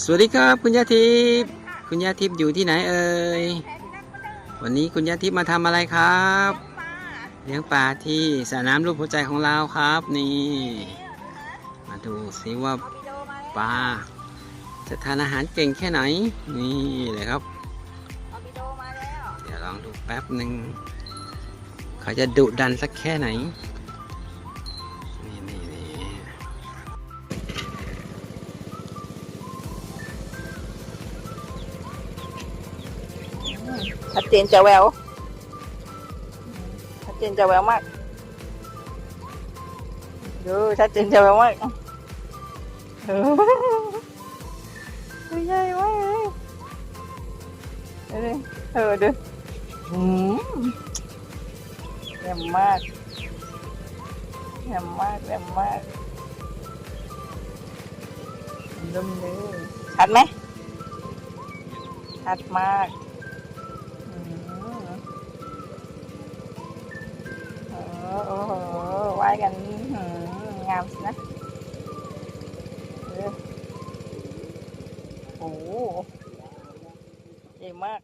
สวัสดีครับคุณยาทิพย์คุณยาทิพย์อยู่ที่ไหนเอ่ยวันนี้คุณยาทิพย์มาทำอะไรครับเลี้ยงปลาที่สระน้ำรูปหัวใจของเราครับนี่ มาดูสิว่าปลาจะทานอาหารเก่งแค่ไหน นี่เลยครับเดี๋ยวลองดูแป๊บหนึ่งเขาจะดุดันสักแค่ไหน ชัดเจนจะแววชัดเจนจะแววมากดูชัดเจนจะแววมากเออตัวใหญ่มากเลยเออเดูอืมแย่มมากแย่มมากแย่มมากลุ่มเลยชัดไหมชัดมาก อย่างนี้งามสินะโอ้โหใหญ่มาก